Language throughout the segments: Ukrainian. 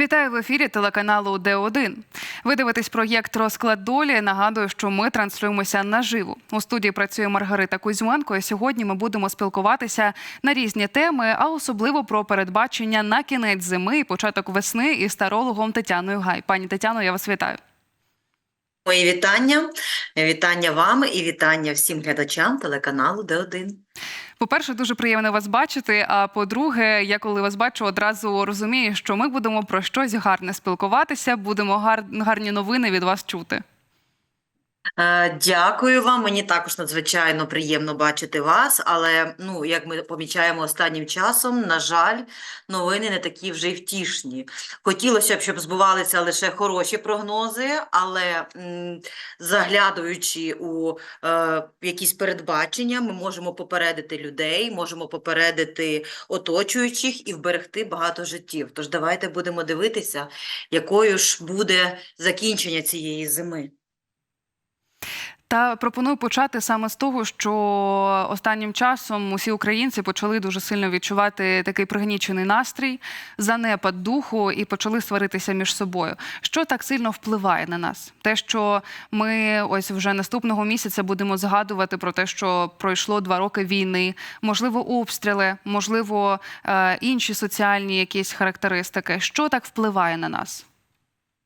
Вітаю в ефірі телеканалу Д1. Ви дивитесь проєкт Розклад долі. Нагадую, що ми транслюємося наживо. У студії працює Маргарита Кузьменко. І сьогодні ми будемо спілкуватися на різні теми, а особливо про передбачення на кінець зими і початок весни із тарологом Тетяною Гай. Пані Тетяно, я вас вітаю. Мої вітання, вітання вам і вітання всім глядачам телеканалу Д1. По-перше, дуже приємно вас бачити. А по-друге, я коли вас бачу, одразу розумію, що ми будемо про щось гарне спілкуватися, будемо гар... гарні новини від вас чути. Е, Дякую вам. Мені також надзвичайно приємно бачити вас, але ну, як ми помічаємо останнім часом, на жаль, новини не такі вже й втішні. Хотілося б, щоб збувалися лише хороші прогнози, але м, заглядуючи у е, якісь передбачення, ми можемо попередити людей, можемо попередити оточуючих і вберегти багато життів. Тож давайте будемо дивитися, якою ж буде закінчення цієї зими. Та пропоную почати саме з того, що останнім часом усі українці почали дуже сильно відчувати такий пригнічений настрій, занепад духу і почали сваритися між собою. Що так сильно впливає на нас? Те, що ми ось вже наступного місяця будемо згадувати про те, що пройшло два роки війни, можливо, обстріли, можливо, е, інші соціальні якісь характеристики. Що так впливає на нас?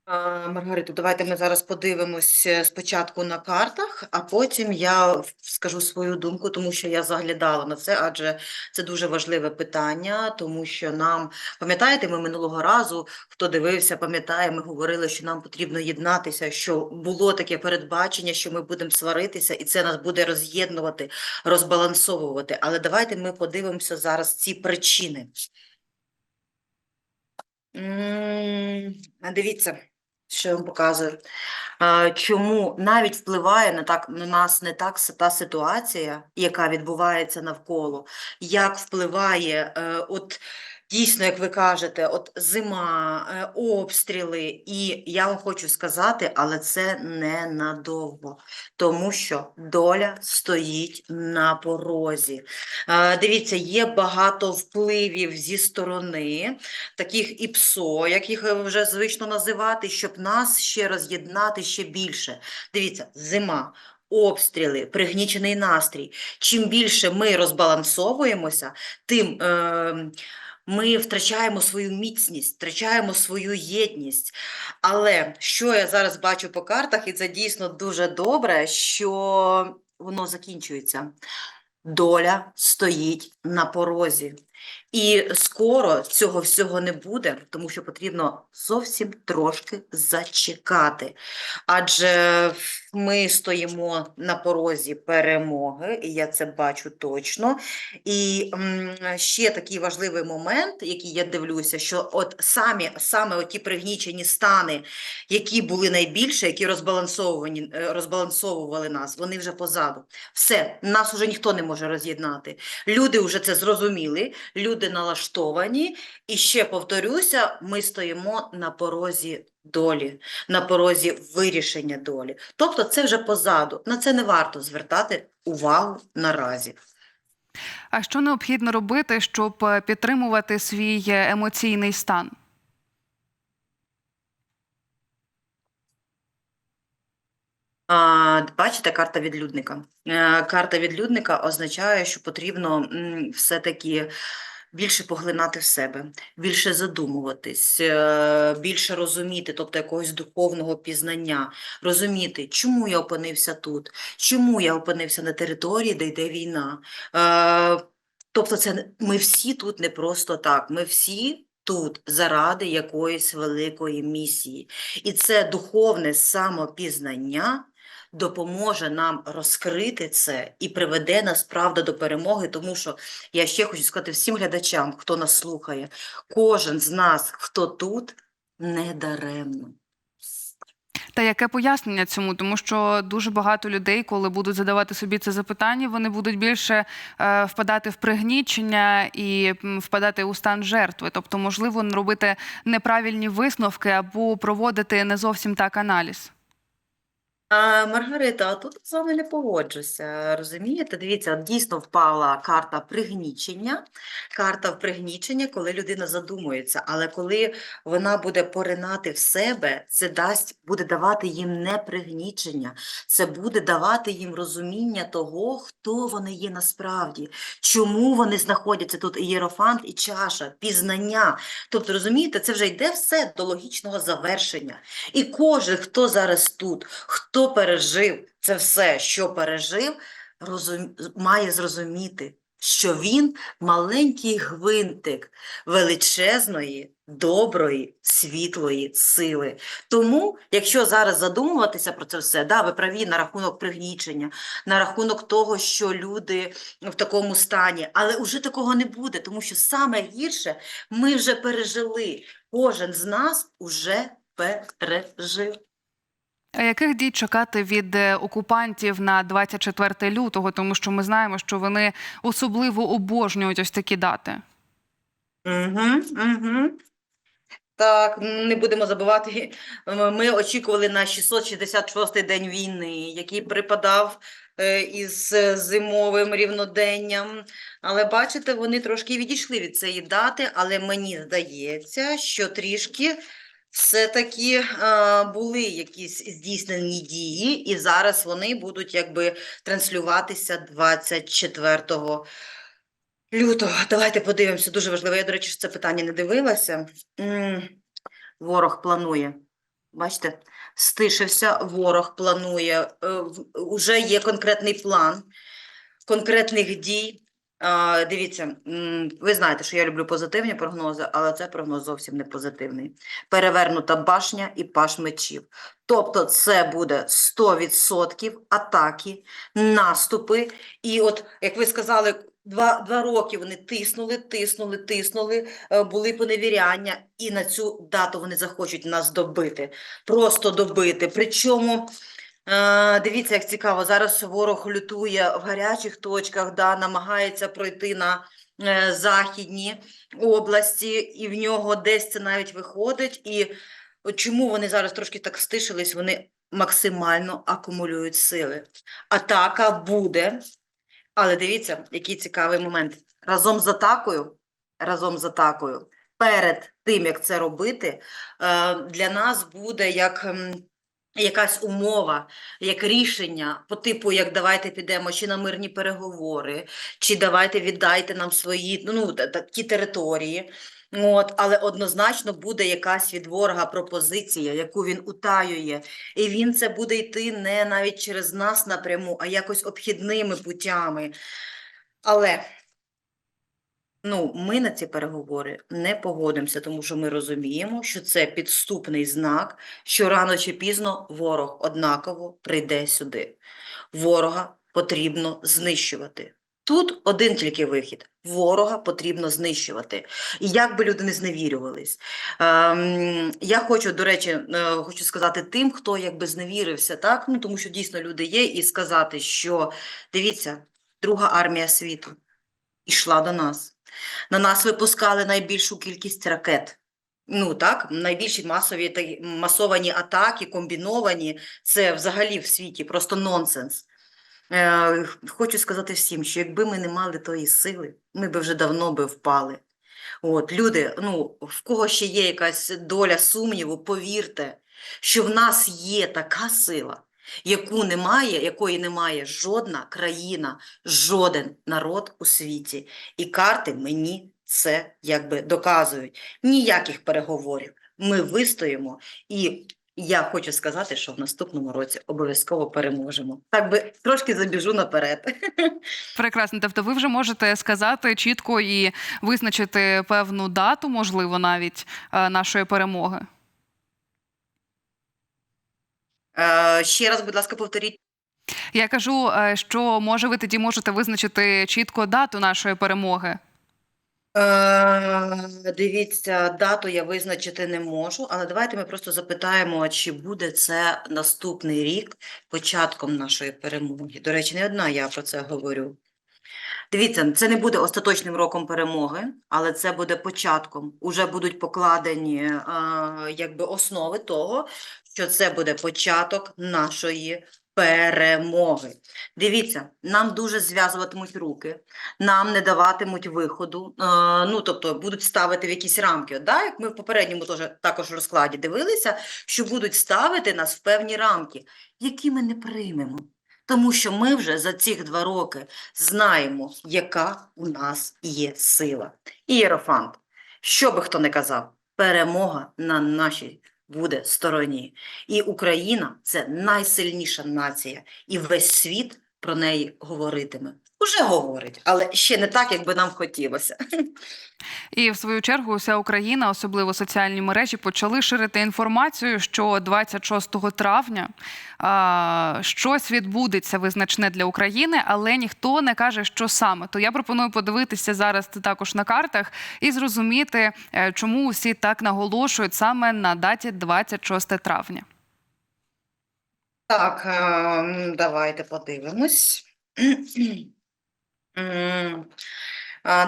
Маргариту, давайте ми зараз подивимось е, спочатку на картах, а потім я скажу свою думку, тому що я заглядала на це, адже це дуже важливе питання, тому що нам, пам'ятаєте, ми минулого разу, хто дивився, пам'ятає, ми говорили, що нам потрібно єднатися, що було таке передбачення, що ми будемо сваритися, і це нас буде роз'єднувати, розбалансовувати. Але давайте ми подивимося зараз ці причини. Дивіться, що вам показую. Чому навіть впливає на так на нас не так та ситуація, яка відбувається навколо, як впливає е, от дійсно, як ви кажете, от зима, е, обстріли, і я вам хочу сказати, але це ненадовго, тому що доля стоїть на порозі. Е, Дивіться, є багато впливів зі сторони таких і ПСО, як їх вже звично називати, щоб нас ще роз'єднати ще більше. Дивіться, зима. Обстріли, пригнічений настрій. Чим більше ми розбалансовуємося, тим е, ми втрачаємо свою міцність, втрачаємо свою єдність. Але що я зараз бачу по картах, і це дійсно дуже добре, що воно закінчується. Доля стоїть на порозі. І скоро цього всього не буде, тому що потрібно зовсім трошки зачекати. Адже ми стоїмо на порозі перемоги, і я це бачу точно. І ще такий важливий момент, який я дивлюся, що от самі, саме оті пригнічені стани, які були найбільше, які розбалансовані, е, розбалансовували нас, вони вже позаду. Все, нас уже ніхто не може роз'єднати. Люди вже це зрозуміли, люди налаштовані, і ще повторюся, ми стоїмо на порозі долі, на порозі вирішення долі. Тобто це вже позаду. На це не варто звертати увагу наразі. А що необхідно робити, щоб е, підтримувати свій е, емоційний стан? Бачите, карта відлюдника. Е, Карта відлюдника означає, що потрібно все-таки більше поглинати в себе, більше задумуватись, е, більше розуміти, тобто якогось духовного пізнання, розуміти, чому я опинився тут, чому я опинився на території, де йде війна. Е, Тобто це ми всі тут не просто так, ми всі тут заради якоїсь великої місії. І це духовне самопізнання допоможе нам розкрити це і приведе нас правда до перемоги, тому що я ще хочу сказати всім глядачам, хто нас слухає, кожен з нас, хто тут, не даремно. Та яке пояснення цьому? Тому що дуже багато людей, коли будуть задавати собі це запитання, вони будуть більше е, впадати в пригнічення і впадати у стан жертви. Тобто, можливо, робити неправильні висновки або проводити не зовсім так аналіз. Маргарита, а тут з вами не погоджуся. Розумієте? Дивіться, дійсно впала карта пригнічення. Карта в пригнічення, коли людина задумується. Але коли вона буде поринати в себе, це дасть, буде давати їм не пригнічення, це буде давати їм розуміння того, хто вони є насправді, чому вони знаходяться тут і єрофант, і чаша, пізнання. Тобто, розумієте, це вже йде все до логічного завершення. І кожен, хто зараз тут, хто пережив це все, що пережив, розум... має зрозуміти, що він маленький гвинтик величезної, доброї, світлої сили. Тому, якщо зараз задумуватися про це все, да, ви праві на рахунок пригнічення, на рахунок того, що люди в такому стані, але вже такого не буде, тому що саме гірше ми вже пережили. Кожен з нас уже пережив. А яких дій чекати від е, окупантів на 24 лютого, тому що ми знаємо, що вони особливо обожнюють ось такі дати. Угу, угу. Так, не будемо забувати, ми очікували на 666-й день війни, який припадав е, із зимовим рівноденням. Але бачите, вони трошки відійшли від цієї дати, але мені здається, що трішки все-таки е, були якісь здійснені дії, і зараз вони будуть якби транслюватися 24 Лютого, давайте подивимося, дуже важливо. Я, до речі, це питання не дивилася. Ворог планує. Бачите, стишився, ворог планує. Е, в- Уже є конкретний план конкретних дій. Дивіться, ви знаєте, що я люблю позитивні прогнози, але це прогноз зовсім не позитивний. Перевернута башня і паш мечів. Тобто це буде 100% атаки, наступи. І от, як ви сказали, два, два роки вони тиснули, тиснули, тиснули, е, були поневіряння, і на цю дату вони захочуть нас добити. Просто добити. Причому, дивіться, як цікаво, зараз ворог лютує в гарячих точках, да, намагається пройти на е, західні області, і в нього десь це навіть виходить. І чому вони зараз трошки так стишились? Вони максимально акумулюють сили. Атака буде, але дивіться, який цікавий момент. Разом з атакою, разом з атакою, перед тим, як це робити, е, для нас буде як якась умова, як рішення по типу, як давайте підемо чи на мирні переговори, чи давайте віддайте нам свої ну, такі території. От, але однозначно буде якась від ворога пропозиція, яку він утаює. І він це буде йти не навіть через нас напряму, а якось обхідними путями. Але ну, ми на ці переговори не погодимося, тому що ми розуміємо, що це підступний знак, що рано чи пізно ворог однаково прийде сюди. Ворога потрібно знищувати. Тут один тільки вихід. Ворога потрібно знищувати. І як би люди не зневірювались. Ем, я хочу, до речі, е, хочу сказати тим, хто якби зневірився, так? Ну, тому що дійсно люди є, і сказати, що дивіться, друга армія світу йшла до нас. На нас випускали найбільшу кількість ракет. Ну так, найбільші масові масовані атаки, комбіновані, це взагалі в світі просто нонсенс. Е, хочу сказати всім, що якби ми не мали тої сили, ми би вже давно би впали. От, люди, ну, в кого ще є якась доля сумніву, повірте, що в нас є така сила, яку немає, якої немає жодна країна, жоден народ у світі. І карти мені це якби доказують. Ніяких переговорів. Ми вистоїмо і я хочу сказати, що в наступному році обов'язково переможемо. Так би трошки забіжу наперед. Прекрасно. Тобто, ви вже можете сказати чітко і визначити певну дату, можливо, навіть е, нашої перемоги. Е, ще раз, будь ласка, повторіть. Я кажу, е, що може ви тоді можете визначити чітко дату нашої перемоги. Е, Дивіться, дату я визначити не можу, але давайте ми просто запитаємо, чи буде це наступний рік початком нашої перемоги. До речі, не одна я про це говорю. Дивіться, це не буде остаточним роком перемоги, але це буде початком. Уже будуть покладені е, якби основи того, що це буде початок нашої перемоги. Дивіться, нам дуже зв'язуватимуть руки, нам не даватимуть виходу, е, ну тобто будуть ставити в якісь рамки. Да? Як ми в попередньому теж також розкладі дивилися, що будуть ставити нас в певні рамки, які ми не приймемо. Тому що ми вже за ці два роки знаємо, яка у нас є сила. Ієрофант, що би хто не казав, перемога на нашій буде стороні. І Україна це найсильніша нація, і весь світ про неї говоритиме. Уже говорить, але ще не так, як би нам хотілося. І в свою чергу вся Україна, особливо соціальні мережі, почали ширити інформацію, що 26 травня а, щось відбудеться визначне для України, але ніхто не каже, що саме. То я пропоную подивитися зараз також на картах і зрозуміти, е, чому усі так наголошують саме на даті 26 травня. Так, ем, давайте подивимось.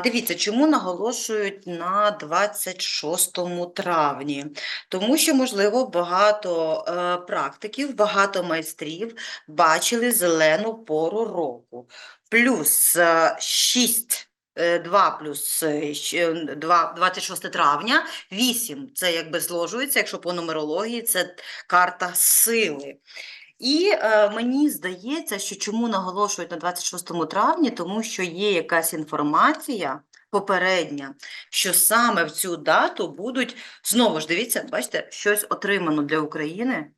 Дивіться, чому наголошують на 26 травні? Тому що, можливо, багато е, практиків, багато майстрів бачили зелену пору року. Плюс 6, 2 плюс е, щ- 2, 26 травня, 8 – це якби зложується, якщо по нумерології, це карта сили. І е, мені здається, що чому наголошують на 26 травні, тому що є якась інформація попередня, що саме в цю дату будуть, знову ж дивіться, бачите, щось отримано для України,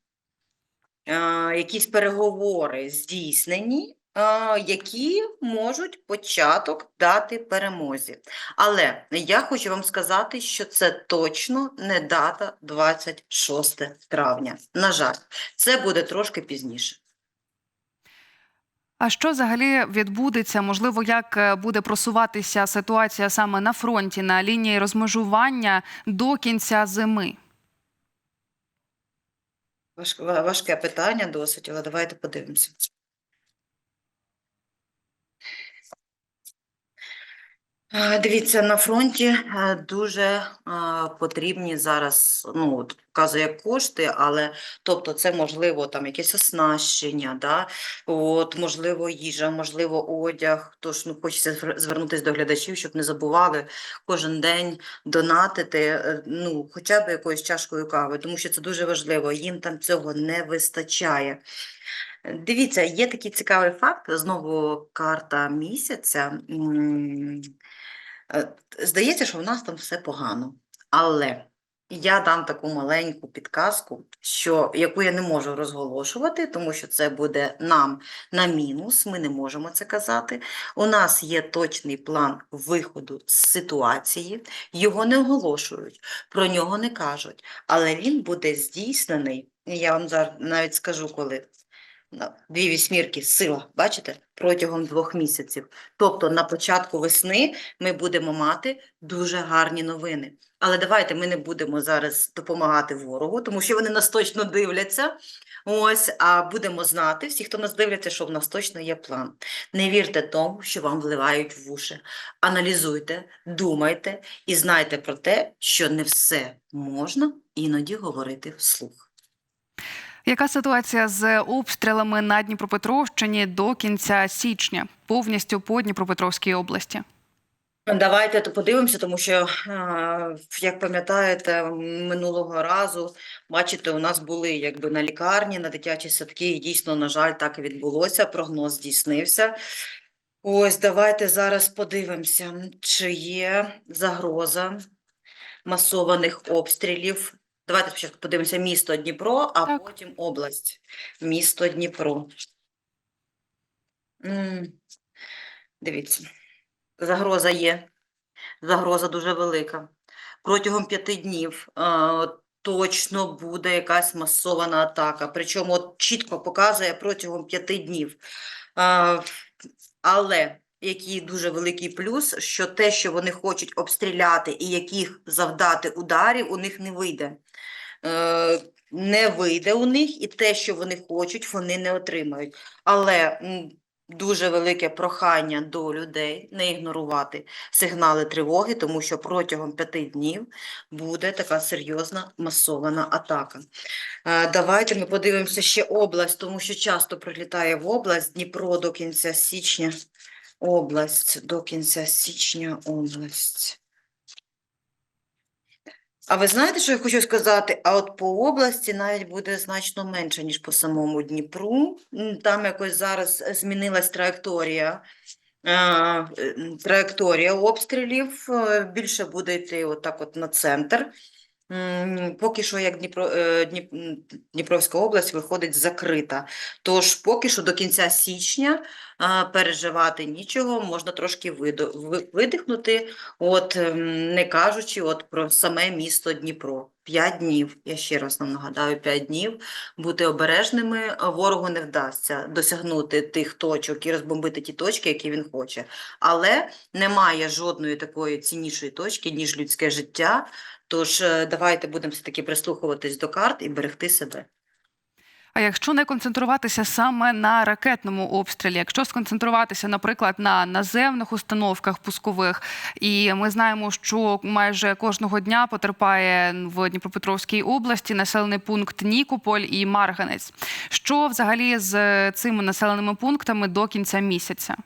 е, якісь переговори здійснені, які можуть початок дати перемозі. Але я хочу вам сказати, що це точно не дата 26 травня. На жаль, це буде трошки пізніше. А що взагалі відбудеться? Можливо, як е, буде просуватися ситуація саме на фронті, на лінії розмежування до кінця зими? Важке питання досить, але давайте подивимося. Дивіться, на фронті е, дуже е, потрібні зараз, ну, вказує кошти, але тобто це можливо там якесь оснащення, да? От, можливо, їжа, можливо, одяг. Тож ну, хочеться звернутися до глядачів, щоб не забували кожен день донатити, е, ну, хоча б якоюсь чашкою кави, тому що це дуже важливо, їм там цього не вистачає. Дивіться, є такий цікавий факт, знову карта місяця. Е, Здається, що в нас там все погано, але я дам таку маленьку підказку, що, яку я не можу розголошувати, тому що це буде нам на мінус, ми не можемо це казати. У нас є точний план виходу з ситуації, його не оголошують, про нього не кажуть, але він буде здійснений, я вам зараз навіть скажу, коли. Дві вісьмірки, сила, бачите, протягом двох місяців. Тобто на початку весни ми будемо мати дуже гарні новини. Але давайте ми не будемо зараз допомагати ворогу, тому що вони нас точно дивляться. Ось, а будемо знати, всі, хто нас дивляться, що в нас точно є план. Не вірте тому, що вам вливають в уші. Аналізуйте, думайте і знайте про те, що не все можна іноді говорити вслух. Яка ситуація з обстрілами на Дніпропетровщині до кінця січня, повністю по Дніпропетровській області? Давайте то подивимося, тому що, як пам'ятаєте, минулого разу, бачите, у нас були якби на лікарні, на дитячі садки, і дійсно, на жаль, так і відбулося, прогноз здійснився. Ось, давайте зараз подивимося, чи є загроза масованих обстрілів. Давайте спочатку подивимося місто Дніпро, а Так. потім область. Місто Дніпро. М, Дивіться. Загроза є. Загроза дуже велика. Протягом п'яти днів е, точно буде якась масована атака. Причому от чітко показує протягом п'яти днів. Е, але який дуже великий плюс, що те, що вони хочуть обстріляти і яких завдати ударів, у них не вийде. Е, не вийде у них, і те, що вони хочуть, вони не отримають. Але дуже велике прохання до людей не ігнорувати сигнали тривоги, тому що протягом п'яти днів буде така серйозна масована атака. Е, Давайте ми подивимося ще область, тому що часто прилітає в область Дніпро до кінця січня. Область до кінця січня область. А ви знаєте, що я хочу сказати? А от по області навіть буде значно менше, ніж по самому Дніпру. Там якось зараз змінилась траєкторія. Траєкторія обстрілів е, більше буде йти отак от на центр. Поки що, як Дніпро, е, Дніп, Дніпровська область виходить закрита. Тож поки що до кінця січня переживати нічого, можна трошки видихнути, от, ем, не кажучи от про саме місто Дніпро. П'ять днів, я ще раз нам нагадаю, п'ять днів. Бути обережними, ворогу не вдасться досягнути тих точок і розбомбити ті точки, які він хоче. Але немає жодної такої ціннішої точки, ніж людське життя. Тож е, давайте будемо все-таки прислухуватись до карт і берегти себе. Якщо не концентруватися саме на ракетному обстрілі, якщо сконцентруватися, наприклад, на наземних установках пускових, і ми знаємо, що майже кожного дня потерпає в Дніпропетровській області населений пункт Нікополь і Марганець. Що взагалі з цими населеними пунктами до кінця місяця?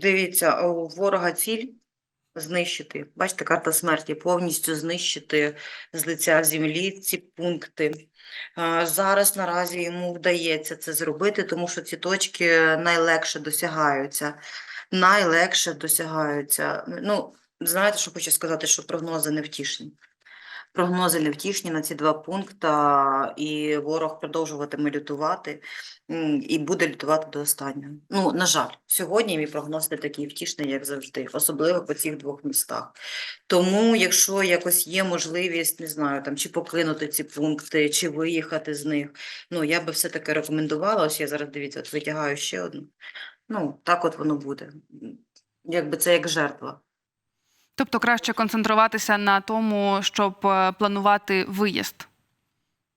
Дивіться, у ворога ціль знищити. Бачите, карта смерті, повністю знищити з лиця землі ці пункти. Зараз наразі йому вдається це зробити, тому що ці точки найлегше досягаються. Найлегше досягаються. Ну, знаєте, що хочу сказати, що прогнози невтішні. Прогнози невтішні на ці два пункти, і ворог продовжуватиме лютувати і буде лютувати до останнього. Ну, на жаль, сьогодні мій прогноз не такий втішний, як завжди, особливо по цих двох містах. Тому, якщо якось є можливість, не знаю, там чи покинути ці пункти, чи виїхати з них, ну я би все-таки рекомендувала. Ось я зараз дивіться, от витягаю ще одну. Ну, так от воно буде. Якби це як жертва. Тобто краще концентруватися на тому, щоб е, планувати виїзд.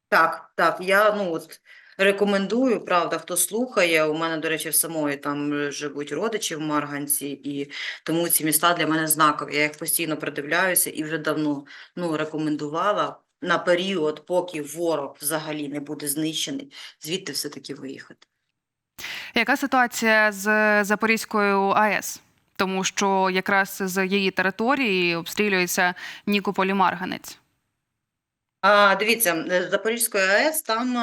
Так, так, я ну от рекомендую, правда, хто слухає. У мене, до речі, в самої там живуть родичі в Марганці, і тому ці міста для мене знакові. Я їх постійно придивляюся і вже давно ну, рекомендувала на період, поки ворог взагалі не буде знищений, звідти все-таки виїхати. Яка ситуація з Запорізькою АЕС? Тому що якраз з її території обстрілюється Нікополь і Марганець. А, дивіться, е, з Запорізької АЕС там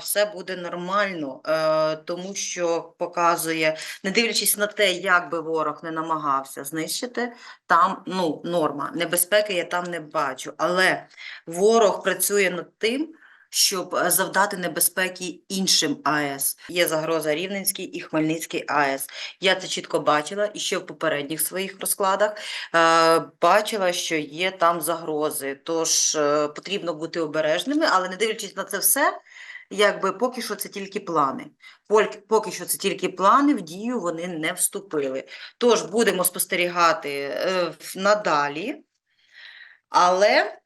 все буде нормально, е, тому що показує, не дивлячись на те, як би ворог не намагався знищити, там ну, норма. Небезпеки я там не бачу. Але ворог працює над тим, щоб е, завдати небезпеки іншим АЕС. Є загроза Рівненській і Хмельницькій АЕС. Я це чітко бачила і ще в попередніх своїх розкладах. Е, Бачила, що є там загрози, тож е, потрібно бути обережними, але не дивлячись на це все, якби поки що це тільки плани. Поки що це тільки плани, в дію вони не вступили. Тож будемо спостерігати е, надалі, але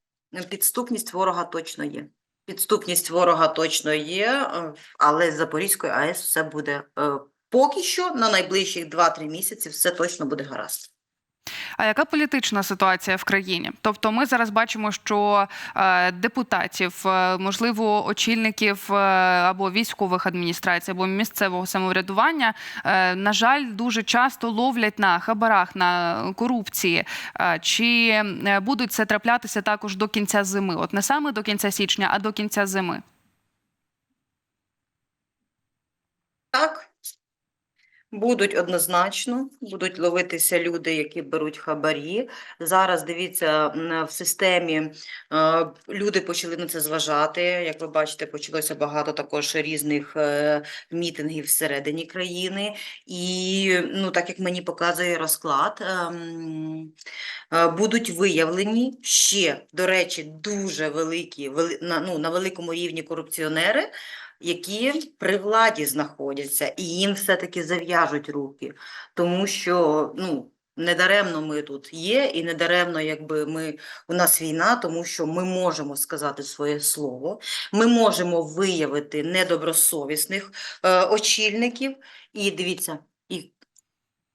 підступність ворога точно є. Підступність ворога точно є, е, але з Запорізької АЕС все буде е, поки що на найближчих 2-3 місяці все точно буде гаразд. А яка політична ситуація в країні? Тобто, ми зараз бачимо, що е, депутатів, е, можливо, очільників е, або військових адміністрацій, або місцевого самоврядування, на жаль, дуже часто ловлять на хабарах, на корупції. Чи будуть це траплятися також до кінця зими? От не саме до кінця січня, а до кінця зими. Так, будуть однозначно, будуть ловитися люди, які беруть хабарі. Зараз дивіться, в системі е, люди почали на це зважати. Як ви бачите, почалося багато також різних е, мітингів всередині країни. І ну, так як мені показує розклад, ем, е, будуть виявлені ще, до речі, дуже великі, ну, на великому рівні корупціонери які при владі знаходяться, і їм все-таки зав'яжуть руки, тому що ну, недаремно ми тут є, і недаремно, якби ми у нас війна, тому що ми можемо сказати своє слово, ми можемо виявити недобросовісних е, очільників, і дивіться, і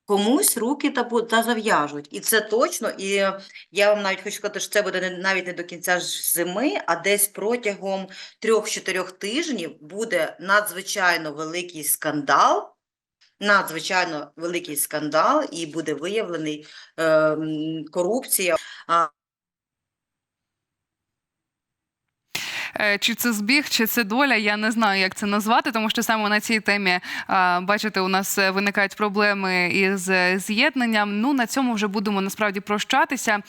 комусь руки та, та зав'яжуть. І це точно. І я вам навіть хочу сказати, що це буде навіть не до кінця зими, а десь протягом трьох-чотирьох тижнів буде надзвичайно великий скандал. Надзвичайно великий скандал, і буде виявлений е, корупція. А, Е, Чи це збіг, чи це доля, я не знаю, як це назвати, тому що саме на цій темі, бачите, у нас е, виникають проблеми із е, з'єднанням. Ну на цьому вже будемо насправді прощатися.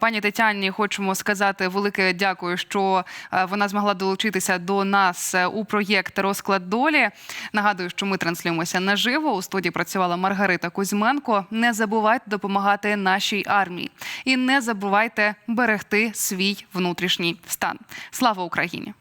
Пані Тетяні, хочемо сказати велике дякую, що е, вона змогла долучитися до нас е, у проєкт Розклад долі. Нагадую, що ми транслюємося наживо. У студії працювала Маргарита Кузьменко. Не забувайте допомагати нашій армії і не забувайте берегти свій внутрішній стан. Слава Україні!